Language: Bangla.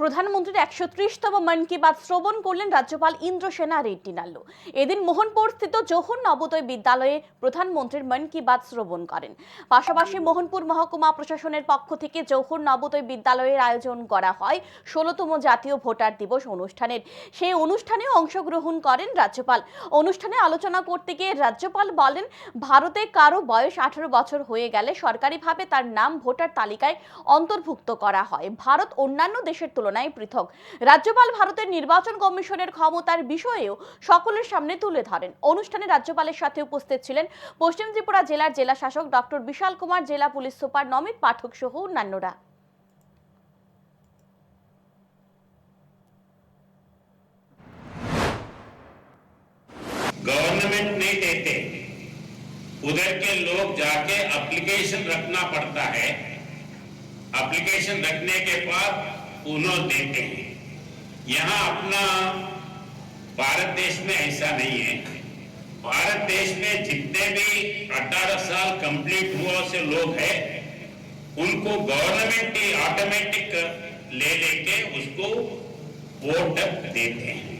প্রধানমন্ত্রীর একশো ত্রিশতম মন কি বাত শ্রবণ করলেন রাজ্যপাল ইন্দ্রসেনা রেড্ডি নাল্লু এদিন মোহনপুর স্থিত জহুর নবোদয় বিদ্যালয়ে প্রধানমন্ত্রীর মন কি বাত শ্রবণ করেন। পাশাপাশি মোহনপুর মহকুমা প্রশাসনের পক্ষ থেকে জহুর নবোদয় বিদ্যালয়ের আয়োজন করা হয়। ষোলোতম জাতীয় ভোটার দিবস অনুষ্ঠানের। সেই অনুষ্ঠানে অংশগ্রহণ করেন রাজ্যপাল। অনুষ্ঠানে আলোচনা করতে গিয়ে রাজ্যপাল বলেন, ভারতে কারও বয়স আঠারো বছর হয়ে গেলে সরকারিভাবে তার নাম ভোটার তালিকায় অন্তর্ভুক্ত করা হয়। ভারত অন্যান্য দেশের তুলনায় পৃথক রাজ্যপাল ভারতের নির্বাচন কমিশনের ক্ষমতার বিষয়েও সকলের সামনে তুলে ধরেন অনুষ্ঠানে রাজ্যপালের সাথে উপস্থিত ছিলেন পশ্চিম ত্রিপুরা জেলার জেলা শাসক ডক্টর বিশাল কুমার জেলা পুলিশ সুপার নমিত পাঠক সহ অন্যান্যরা गवर्नमेंट नहीं देते उधर के लोग जाके एप्लीकेशन रखना पड़ता है एप्लीकेशन रखने के बाद उन्होंने देते हैं यहाँ अपना भारत देश में ऐसा नहीं है। भारत देश में जितने भी 18 साल कंप्लीट हुआ से लोग हैं, उनको गवर्नमेंट ही ऑटोमेटिक ले लेके उसको वोट देते हैं।